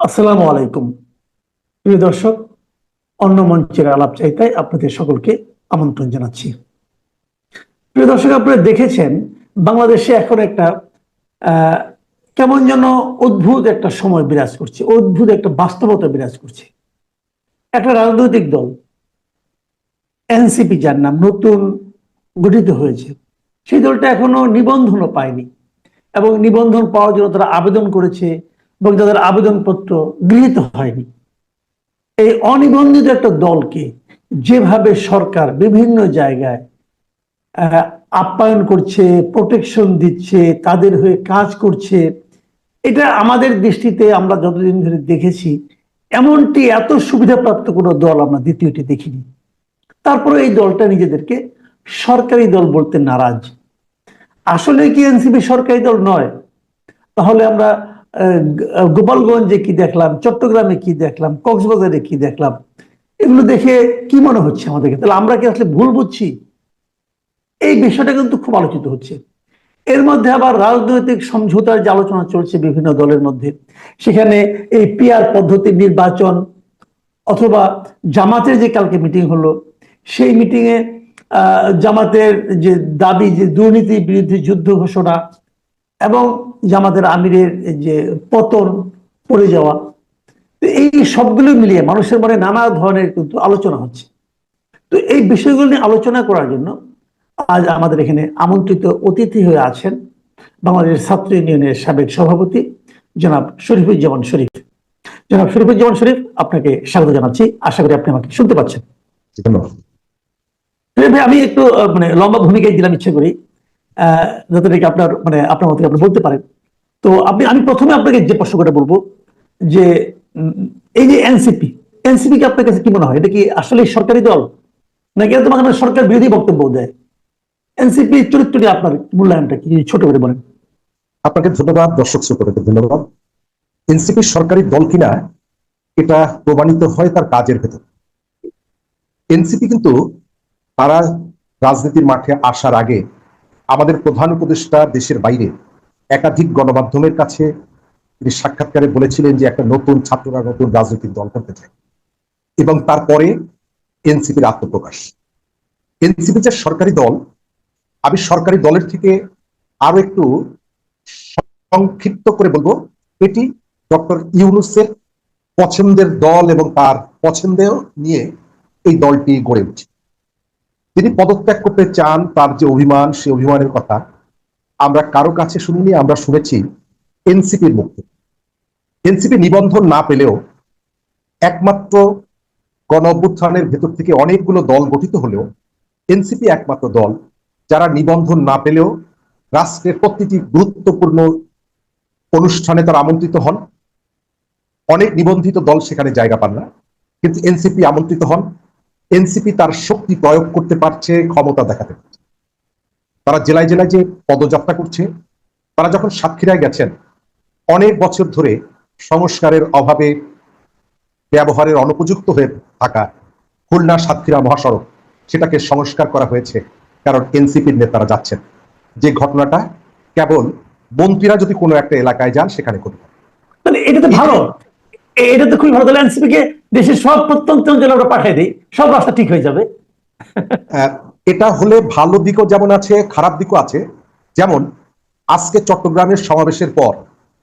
আসসালামু আলাইকুম। প্রিয় দর্শক, অন্য মঞ্চের আলাপ চাইতায় আপনাদের সকলকে আমন্ত্রণ জানাচ্ছি। প্রিয় দর্শক, আপনারা দেখেছেন, বাংলাদেশে এখন একটা কেমন যেন অদ্ভুত একটা সময় বিরাজ করছে, অদ্ভুত একটা বাস্তবতা বিরাজ করছে। একটা রাজনৈতিক দল, এনসিপি যার নাম নতুন গঠিত হয়েছে, সেই দলটা এখনও নিবন্ধনও পায়নি এবং নিবন্ধন পাওয়ার জন্য তারা আবেদন করেছে এবং তাদের আবেদনপত্র গৃহীত হয়নি। এই অনিবন্ধিত একটা দলকে যেভাবে সরকার বিভিন্ন জায়গায় আপ্যায়ন করছে প্রোটেকশন দিচ্ছে, তাদের হয়ে কাজ করছে, এটা আমাদের দৃষ্টিতে আমরা যতদিন ধরে দেখেছি, এমনটি এত সুবিধাপ্রাপ্ত কোনো দল আমরা দ্বিতীয়টি দেখিনি। তারপরে এই দলটা নিজেদেরকে সরকারি দল বলতে নারাজ। আসলে কি এনসিপি সরকারি দল নয়? তাহলে আমরা গোপালগঞ্জে কি দেখলাম? চট্টগ্রামে কি দেখলাম? কক্সবাজারে কি দেখলাম? এগুলো দেখে কি মনে হচ্ছে আমাদেরকে? তাহলে আমরা কি আসলে ভুল বুঝছি? এই বিষয়টা কিন্তু খুব আলোচিত হচ্ছে। এর মধ্যে আবার রাজনৈতিক সমঝোতার যে আলোচনা চলছে বিভিন্ন দলের মধ্যে, সেখানে এই পিয়ার পদ্ধতির নির্বাচন অথবা জামাতের যে কালকে মিটিং হলো, সেই মিটিংয়ে জামাতের যে দাবি যে দুর্নীতির বিরুদ্ধে যুদ্ধ ঘোষণা এবং জামাতের আমিরের যে পতন পড়ে যাওয়া এই সবগুলো মিলিয়ে মানুষের মনে নানা ধরনের কিন্তু আলোচনা হচ্ছে। তো এই বিষয়গুলো নিয়ে আলোচনা করার জন্য আজ আমাদের এখানে আমন্ত্রিত অতিথি হয়ে আছেন বাংলাদেশ ছাত্র ইউনিয়নের সাবেক সভাপতি জনাব শরীফুজ্জামান শরীফ। জনাব শরীফুজ্জামান শরীফ আপনাকে স্বাগত জানাচ্ছি। আশা করি আপনি আমাকে শুনতে পাচ্ছেন। আমি একটু মানে লম্বা ভূমিকায় দিলাম ইচ্ছে করি যাতে নাকি আপনার মানে আপনার মতো আপনি বলতে পারেন। তো আপনি, আমি প্রথমে আপনাকে যে প্রশ্নটা বলব, যে এই যে এনসিপি এনসিপি কি আপনার কাছে কি মনে হয়? এটা কি আসলে সরকারি দল? নাকি এটা তোমাকে সরকার বিরোধী বক্তব্য দেয়? এনসিপি চরিত্রটি আপনার মূল্যায়নটা কি? ছোট করে বলেন। আপনাকে ধন্যবাদ, দর্শক শ্রোতাদেরকে ধন্যবাদ। এনসিপি সরকারি দল কিনা, এটা প্রমাণিত হয় তার কাজের ভেতর। এনসিপি কিন্তু তারা রাজনীতির মাঠে আসার আগে আমাদের প্রধান উপদেষ্টা দেশের বাইরে একাধিক গণমাধ্যমের কাছে তিনি সাক্ষাৎকারে বলেছিলেন যে একটা নতুন ছাত্ররা নতুন রাজনৈতিক দল করতে চায়। এবং তারপরে এনসিপির আত্মপ্রকাশ। এনসিপি যে সরকারি দল, আমি সরকারি দলের থেকে আরও একটু সংক্ষিপ্ত করে বলব, এটি ডক্টর ইউনুসের পছন্দের দল এবং তার পছন্দেও নিয়ে এই দলটি গড়ে উঠছে। তিনি পদত্যাগ করতে চান তার যে অভিমান সেই অভিমানের কথা। আমরা কারও কাছে শুনিনি, আমরা শুনেছি এনসিপির থেকে। এনসিপি নিবন্ধন না পেলেও একমাত্র গণ অভ্যুত্থানের ভেতর থেকে অনেকগুলো দল গঠিত হলেও এনসিপি একমাত্র দল, যারা নিবন্ধন না পেলেও রাষ্ট্রের প্রতিটি গুরুত্বপূর্ণ অনুষ্ঠানে তারা আমন্ত্রিত হন। অনেক নিবন্ধিত দল সেখানে জায়গা পান না, কিন্তু এনসিপি আমন্ত্রিত হন। এনসিপি তার শক্তি প্রয়োগ করতে পারছে, ক্ষমতা দেখাতে পারছে। তারা জেলায় জেলায় যে পদযাত্রা করছে, তারা যখন সাতক্ষীরায় গেছেন, অনেক বছর ধরে সংস্কারের অভাবে ব্যবহারের অনুপযুক্ত হয়ে থাকা খুলনা সাতক্ষীরা মহাসড়ক, সেটাকে সংস্কার করা হয়েছে কারণ এনসিপির নেতারা যাচ্ছেন। যে ঘটনাটা কেবল মন্ত্রীরা যদি কোনো একটা এলাকায় যান, সেখানে ঘটবে। তাহলে এটা তো ভালো। এটা তো খুবই ভালো। তাহলে এনসিপি কে দেশের সব প্রত্যন্ত অঞ্চলে আমরা পাঠিয়ে দিই, সব রাস্তা ঠিক হয়ে যাবে। এটা হলে ভালো দিকও যেমন আছে, খারাপ দিকও আছে। যেমন, আজকে চট্টগ্রামের সমাবেশের পর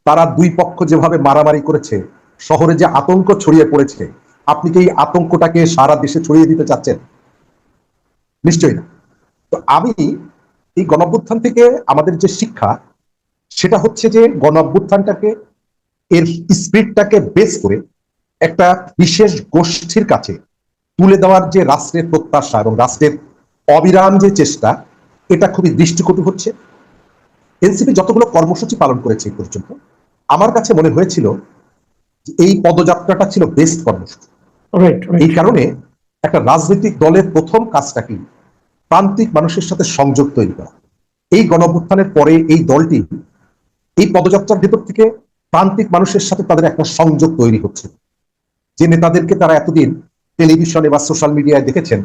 তারা দুই পক্ষ যেভাবে মারামারি করেছে, শহরে যে আতঙ্ক ছড়িয়ে পড়েছে, আপনি কি এই আতঙ্কটাকে সারা দেশে ছড়িয়ে দিতে চাচ্ছেন? নিশ্চয়ই না। তো আমি এই গণঅভ্যুত্থান থেকে আমাদের যে শিক্ষা, সেটা হচ্ছে যে গণঅভ্যুত্থানটাকে, এর স্পিডটাকে বেস করে একটা বিশেষ গোষ্ঠীর কাছে তুলে দেওয়ার যে রাষ্ট্রের প্রত্যাশা এবং রাষ্ট্রের অবিরাম যে চেষ্টা এটা খুবই দৃষ্টিকটু হচ্ছে। এনসিপি যতগুলো কর্মসূচি পালন করেছে এই পর্যন্ত আমার কাছে মনে হয়েছিল এই পদযাত্রাটা ছিল বেস্ট কর্মসূচি। এই কারণে একটা রাজনৈতিক দলের প্রথম কাজটা কি প্রান্তিক মানুষের সাথে সংযোগ তৈরি করা। এই গণঅভ্যুত্থানের পরে এই দলটি এই পদযাত্রার ভেতর থেকে প্রান্তিক মানুষের সাথে তাদের একটা সংযোগ তৈরি হচ্ছে। যে নেতাদেরকে তারা এতদিন টেলিভিশনে বা সোশ্যাল মিডিয়ায় দেখেছেন,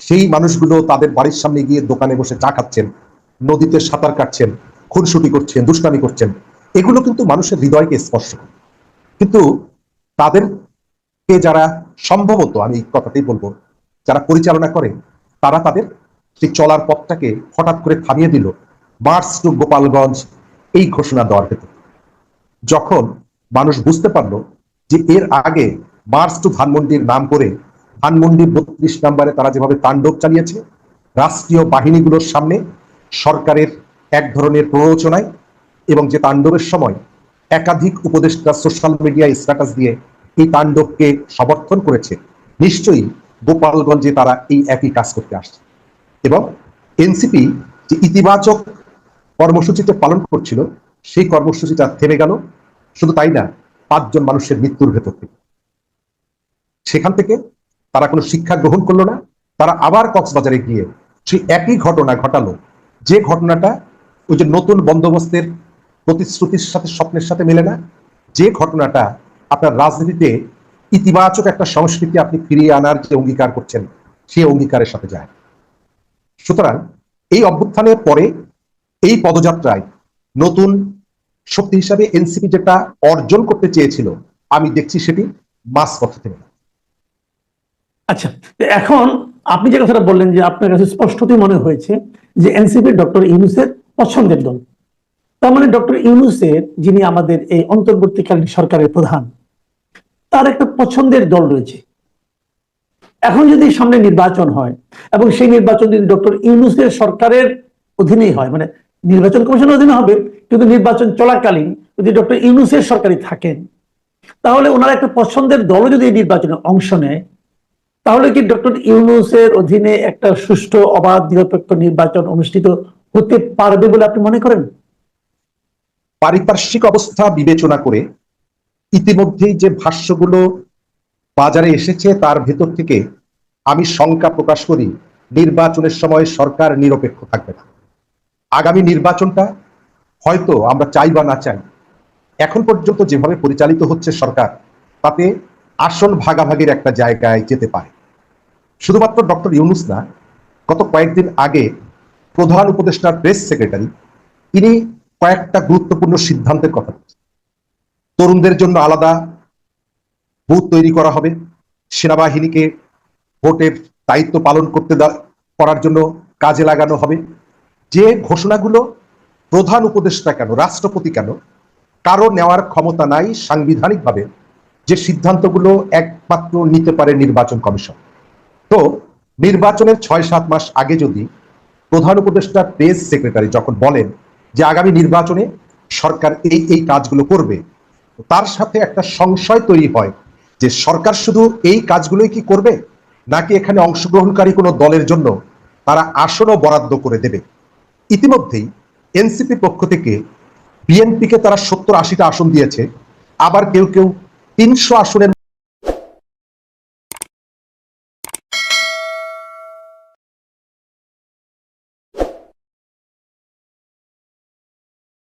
সেই মানুষগুলো তাদের বাড়ির সামনে গিয়ে দোকানে বসে চা খাচ্ছেন, নদীতে সাঁতার কাটছেন, খুনসুটি করছেন, দুষ্টামি করছেন, এগুলো কিন্তু মানুষের হৃদয়কে স্পর্শ করে। কিন্তু তাদেরকে যারা সম্ভবত, আমি এই কথাটাই বলব, যারা পরিচালনা করে তারা তাদের সেই চলার পথটাকে হঠাৎ করে থামিয়ে দিল মার্চ টু গোপালগঞ্জ এই ঘোষণা দেওয়ার ভেতর। যখন মানুষ বুঝতে পারল যে এর আগে মার্চ টু ধানমন্ডির নাম করে ধানমন্ডির বত্রিশ নম্বরে তারা যেভাবে তাণ্ডব চালিয়েছে, রাষ্ট্রীয় বাহিনীগুলোর সামনে সরকারের এক ধরনের প্ররোচনায় এবং যে তাণ্ডবের সময় একাধিক উপদেষ্টা সোশ্যাল মিডিয়ায় স্ট্যাটাস দিয়ে এই তাণ্ডবকে সমর্থন করেছে, নিশ্চয়ই গোপালগঞ্জে তারা এই একই কাজ করতে আসছে। এবং এনসিপি যে ইতিবাচক কর্মসূচিতে পালন করছিল, সেই কর্মসূচিটা থেমে গেল, শুধু তাই না, পাঁচজন মানুষের মৃত্যুর ভেতর থেকে। সেখান থেকে তারা কোনো শিক্ষা গ্রহণ করল না। তারা আবার কক্সবাজারে গিয়ে সেই একই ঘটনা ঘটালো। যে ঘটনাটা ওই যে নতুন বন্দোবস্তের প্রতিশ্রুতির সাথে, স্বপ্নের সাথে মেলে না। যে ঘটনাটা আপনার রাজনীতিতে ইতিবাচক একটা সংস্কৃতি আপনি ফিরিয়ে আনার যে অঙ্গীকার করছেন সেই অঙ্গীকারের সাথে যায়। সুতরাং এই অভ্যুত্থানের পরে এই পদযাত্রায় নতুন শক্তি হিসাবে এনসিপি যেটা অর্জন করতে চেয়েছিল, আমি দেখছি সেটি মাস পথে থেকে আচ্ছা এখন আপনি যে কথাটা বললেন যে আপনার কাছে স্পষ্টতই মনে হয়েছে যে এনসিপি ডক্টর ইউনুসের পছন্দের দল। তার মানে ডক্টর ইউনুসের, যিনি আমাদের এই অন্তর্বর্তীকালীন সরকারের প্রধান, তার একটা পছন্দের দল রয়েছে। এখন যদি সামনে নির্বাচন হয়, এবং সেই নির্বাচন যদি ডক্টর ইউনুসের সরকারের অধীনেই হয় মানে নির্বাচন কমিশনের অধীনে হবে, কিন্তু নির্বাচন চলাকালীন যদি ডক্টর ইউনুসের সরকারই থাকেন, তাহলে ওনার একটা পছন্দের দলও যদি এই নির্বাচনে অংশ নেয় তাহলে কি ডক্টর ইউনুসের অধীনে একটা সুষ্ঠু, অবাধ, নিরপেক্ষ নির্বাচন অনুষ্ঠিত হতে পারবে বলে আপনি মনে করেন? পারিপার্শ্বিক অবস্থা বিবেচনা করে ইতিমধ্যেই যে ভাষ্যগুলো বাজারে এসেছে, তার ভেতর থেকে আমি শঙ্কা প্রকাশ করি, নির্বাচনের সময় সরকার নিরপেক্ষ থাকবে না। আগামী নির্বাচনটা হয়তো আমরা চাই বা না চাই, এখন পর্যন্ত যেভাবে পরিচালিত হচ্ছে সরকার, তাতে আসন ভাগাভাগির একটা জায়গায় যেতে পারে। শুধুমাত্র ডক্টর ইউনুস না, গত কয়েকদিন আগে প্রধান উপদেষ্টার প্রেস সেক্রেটারি, তিনি কয়েকটা গুরুত্বপূর্ণ সিদ্ধান্তের কথা তরুণদের জন্য আলাদা বুথ তৈরি করা হবে, সেনাবাহিনীকে ভোটের দায়িত্ব পালন করতে করার জন্য কাজে লাগানো হবে। যে ঘোষণাগুলো প্রধান উপদেষ্টা কেন, রাষ্ট্রপতি কেন, কারও নেওয়ার ক্ষমতা নাই সাংবিধানিকভাবে যে সিদ্ধান্তগুলো একমাত্র নিতে পারে নির্বাচন কমিশন। তো নির্বাচনের ছয় সাত মাস আগে যদি প্রধান উপদেষ্টা প্রেস সেক্রেটারি যখন বলেন যে আগামী নির্বাচনে সরকার এই এই কাজগুলো করবে, তার সাথে একটা সংশয় তৈরি হয় যে সরকার শুধু এই কাজগুলোই কি করবে? নাকি এখানে অংশগ্রহণকারী কোনো দলের জন্য তারা আসনও বরাদ্দ করে দেবে? ইতিমধ্যেই এনসিপি পক্ষ থেকে বিএনপিকে তারা সত্তর আশিটা আসন দিয়েছে, আবার কেউ কেউ তিনশো আসনের